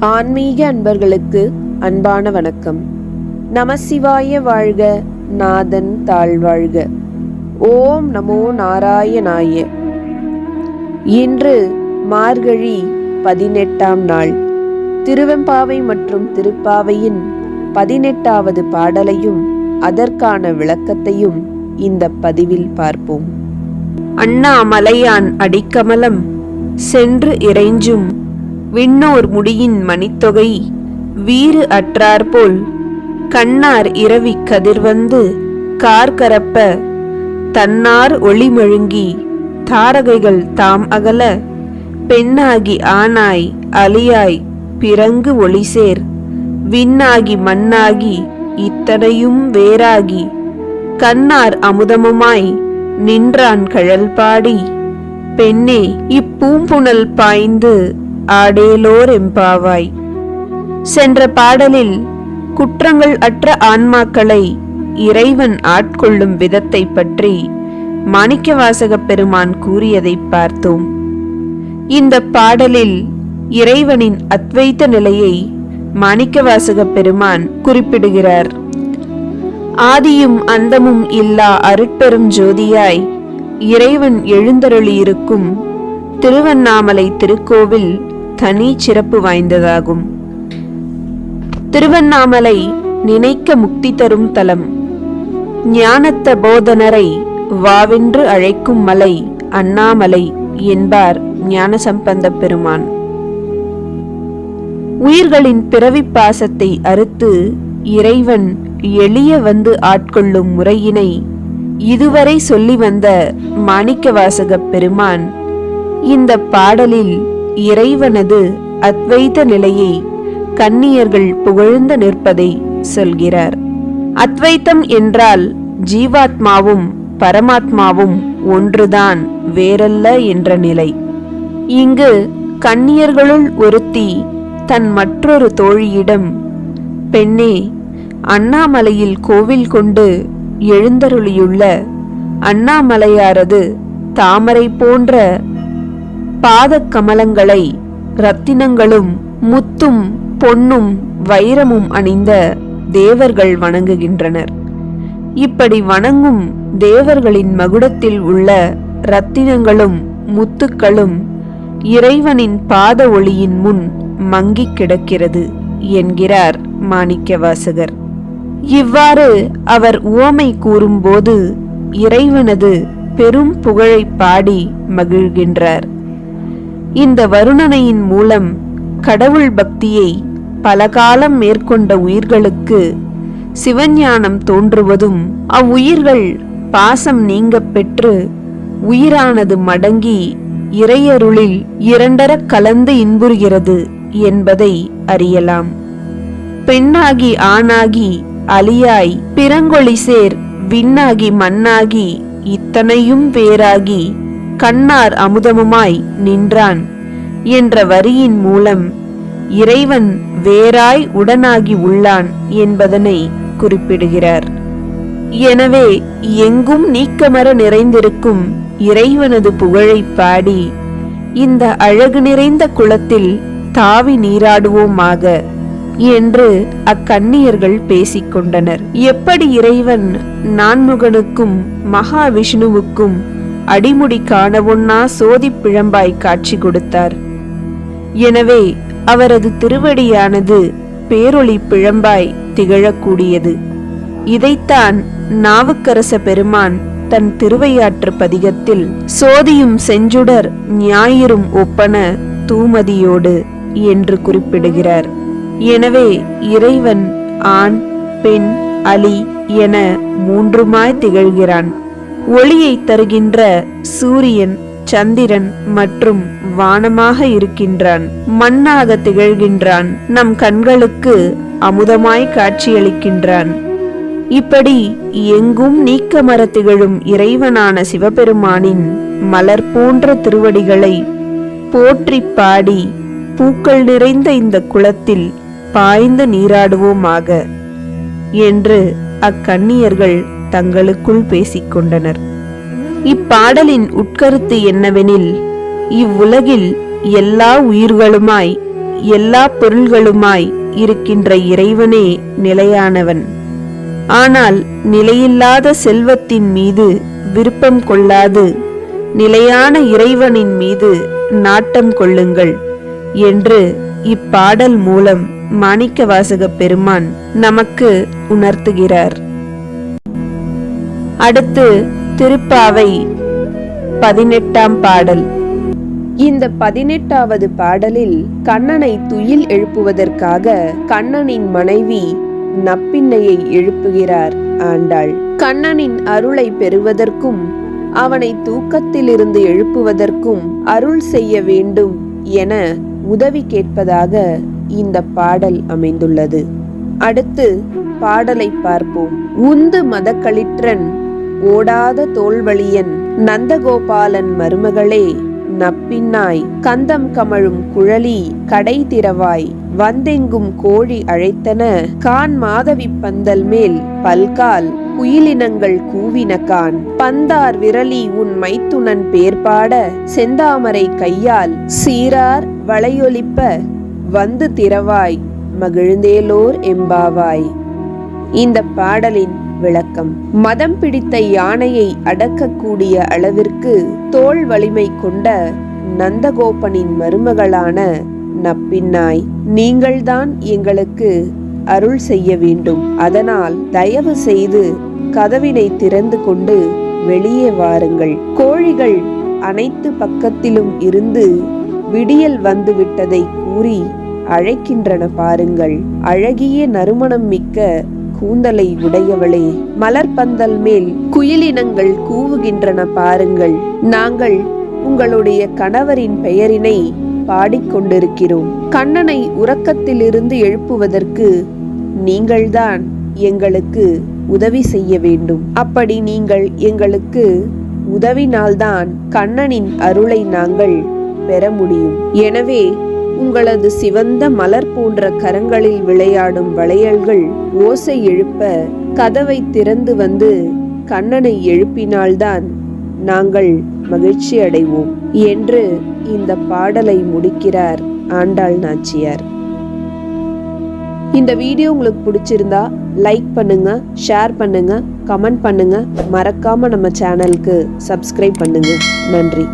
ஆன்மீக அன்பர்களுக்கு அன்பான வணக்கம். நமசிவாய வாழ்க நாதன் தாழ்வாழ்க ஓம் நமோ நாராயணாய. இன்று மார்கழி பதினெட்டாம் நாள். திருவெம்பாவை மற்றும் திருப்பாவையின் பதினெட்டாவது பாடலையும் அதற்கான விளக்கத்தையும் இந்த பதிவில் பார்ப்போம். அண்ணாமலையான் அடிக்கமலம் சென்று இறைஞ்சும் விண்ணோர் முடியின் மணித்தொகை வீறு அற்றாற்போல் கண்ணார் இரவி கதிர்வந்து கார்கரப்ப தன்னார் ஒளிமழுங்கி தாரகைகள் தாம் அகல பெண்ணாகி ஆனாய் அலியாய் பிறங்கு ஒளிசேர் விண்ணாகி மண்ணாகி இத்தனையும் வேறாகி கண்ணார் அமுதமுமாய் நின்றான் கழல் பாடி பெண்ணே இப்பூம்புணல் பாய்ந்து ஆடேலோர் எம்பாவாய். சென்ற பாடலில் குற்றங்கள் அற்ற ஆன்மாக்களை இறைவன் ஆட்கொள்ளும் விதத்தை பற்றி மாணிக்கவாசகப் பெருமான் கூறியதை பார்த்தோம். இந்த பாடலில் இறைவனின் அத்வைத்த நிலையை மாணிக்கவாசகப் பெருமான் குறிப்பிடுகிறார். ஆதியும் அந்தமும் இல்லா அருட்பெரும் ஜோதியாய் இறைவன் எழுந்தருளியிருக்கும் திருவண்ணாமலை திருக்கோவில் தனி சிறப்பு வாய்ந்ததாகும். திருவண்ணாமலை நினைக்க முக்தி தரும் தலம். ஞானத்த போதனரை வாவென்று அழைக்கும் மலை அண்ணாமலை என்பார் ஞானசம்பந்த பெருமான். உயிர்களின் பிறவி பாசத்தை அறுத்து இறைவன் எளிய வந்து ஆட்கொள்ளும் முறையினை இதுவரை சொல்லி வந்த மாணிக்கவாசகப் பெருமான் இந்த பாடலில் இறைவனது அத்வைத நிலையை கன்னியர்கள் புகழ்ந்து நிற்பதை சொல்கிறார். அத்வைத்தம் என்றால் ஜீவாத்மாவும் பரமாத்மாவும் ஒன்றுதான் வேறல்ல என்ற நிலை. இங்கு கன்னியர்களுள் ஒருத்தி தன் மற்றொரு தோழியிடம் பெண்ணே அண்ணாமலையில் கோவில் கொண்டு எழுந்தருளியுள்ள அண்ணாமலையாரது தாமரை போன்ற பாதக் கமலங்களை ரத்தினங்களும் முத்தும் பொன்னும் வைரமும் அணிந்த தேவர்கள் வணங்குகின்றனர். இப்படி வணங்கும் தேவர்களின் மகுடத்தில் உள்ள ரத்தினங்களும் முத்துக்களும் இறைவனின் பாத ஒளியின் முன் மங்கிக் கிடக்கிறது என்கிறார் மாணிக்கவாசகர். இவ்வாறு அவர் உவமை கூறும்போது இறைவனது பெரும் புகழை பாடி மகிழ்கின்றார். இந்த வருணனையின் மூலம் கடவுள் பக்தியை பலகாலம் மேற்கொண்ட உயிர்களுக்கு சிவஞானம் தோன்றுவதும் அவ்வுயிர்கள் பாசம் நீங்கப் பெற்று உயிரானது மடங்கி இறையருளில் இரண்டர கலந்து இன்புறுகிறது என்பதை அறியலாம். பெண்ணாகி ஆணாகி அலியாய் பிறங்கொழி சேர் விண்ணாகி மண்ணாகி இத்தனையும் பேராகி கண்ணார் அமுதமுமாய் நின்றான். என்ற வரியின் மூலம் இறைவன் வேறாய் உடனாகி உள்ளான் என்பதனை குறிப்பிடுகிறார். எனவே எங்கும் நீக்கமர நிறைந்திருக்கும் இறைவனது புகழை பாடி இந்த அழகு நிறைந்த குளத்தில் தாவி நீராடுவோமாக என்று அக்கன்னியர்கள் பேசிக்கொண்டனர். எப்படி இறைவன் நான்முகனுக்கும் மகாவிஷ்ணுவுக்கும் அடிமுடி காணவொன்னா சோதிப் பிழம்பாய் காட்சி கொடுத்தார். எனவே அவரது திருவடியானது பேரொளி பிழம்பாய் திகழக்கூடியது. இதைத்தான் நாவுக்கரச பெருமான் தன் திருவையாற்று பதிகத்தில் சோதியும் செஞ்சுடர் ஞாயிறும் ஒப்பன தூமதியோடு என்று குறிப்பிடுகிறார். எனவே இறைவன் ஆண் பெண் அலி என மூன்றுமாய் திகழ்கிறான். ஒளியை தருகின்ற சூரியன் சந்திரன் மற்றும் வானமாக இருக்கின்றான். மண்ணாக திகழ்கின்றான். நம் கண்களுக்கு அமுதமாய் காட்சியளிக்கின்றான். இப்படி எங்கும் நீக்கமர திகழும் இறைவனான சிவபெருமானின் மலர் போன்ற திருவடிகளை போற்றி பாடி பூக்கள் நிறைந்த இந்த குளத்தில் பாய்ந்து நீராடுவோமாக என்று அக்கன்னியர்கள் தங்களுக்குள் பேசிக்கொண்டனர். இப்பாடலின் உட்கருத்து என்னவெனில் இவ்வுலகில் எல்லா உயிர்களுமாய் எல்லா பொருள்களுமாய் இருக்கின்ற இறைவனே நிலையானவன். ஆனால் நிலையில்லாத செல்வத்தின் மீது விருப்பம் கொள்ளாது நிலையான இறைவனின் மீது நாட்டம் கொள்ளுங்கள் என்று இப்பாடல் மூலம் மாணிக்கவாசக பெருமான் நமக்கு உணர்த்துகிறார். அடுத்து திருப்பாவை பதினெட்டாம் பாடல். இந்த பதினெட்டாவது பாடலில் கண்ணனை துயில் எழுப்புவதற்காக கண்ணனின் மனைவி நப்பின்னையை எழுப்புகிறார் ஆண்டாள். கண்ணனின் அருளை பெறுவதற்கும் அவனை தூக்கத்திலிருந்து எழுப்புவதற்கும் அருள் செய்ய வேண்டும் என உதவி கேட்பதாக இந்த பாடல் அமைந்துள்ளது. அடுத்து பாடலை பார்ப்போம். உந்து மதக்களிற்றன் ஓடாத தோல்வழியன் நந்தகோபாலன் மருமகளே நப்பின்னாய். கந்தம் கமழும் குழலி கடை திறவாய். வந்தெங்கும் கோழி அழைத்தன. கான் மாதவி பந்தல் மேல் பல்கால் குயிலினங்கள் கூவின கான். பந்தார் விரலி உன் மைத்துனன் பேர்பாட செந்தாமரை கையால் சீரார் வளையொலிப்ப வந்து திறவாய். மகிழ்ந்தேலோர் எம்பாவாய். இந்த பாடலின் விளக்கம். மதம் பிடித்த யானையை அடக்கக்கூடிய அளவிற்கு தோல் வலிமை கொண்ட நந்தகோபனின் மருமகளான நப்பின்னாய் நீங்கள்தான் எங்களுக்கு அருள் செய்ய வேண்டும். அதனால் தயவு செய்து கதவினை திறந்து கொண்டு வெளியே வாருங்கள். கோழிகள் அனைத்து பக்கத்திலும் இருந்து விடியல் வந்துவிட்டதை கூறி அழைக்கின்றன பாருங்கள். அழகிய நறுமணம் மிக்க கூந்தலை உடையவளே. மலர்பந்தல் மேல் குயிலினங்கள் கூவுகின்றன பாருங்கள். நாங்கள் உங்களுடைய கணவரின் பெயரினை பாடிக்கொண்டிருக்கிறோம். கண்ணனை உறக்கத்திலிருந்து எழுப்புவதற்கு நீங்கள்தான் எங்களுக்கு உதவி செய்ய வேண்டும். அப்படி நீங்கள் எங்களுக்கு உதவினால்தான் கண்ணனின் அருளை நாங்கள் பெற முடியும். எனவே உங்களது சிவந்த மலர் போன்ற கரங்களில் விளையாடும் வளையல்கள் ஓசை எழுப்ப கதவை திறந்து வந்து கண்ணனை எழுப்பினால்தான் நாங்கள் மகிழ்ச்சி அடைவோம் என்று இந்த பாடலை முடிக்கிறார் ஆண்டாள் நாச்சியார். இந்த வீடியோ உங்களுக்கு பிடிச்சிருந்தா லைக் பண்ணுங்க ஷேர் பண்ணுங்க கமெண்ட் பண்ணுங்க. மறக்காம நம்ம சேனலுக்கு சப்ஸ்கிரைப் பண்ணுங்க. நன்றி.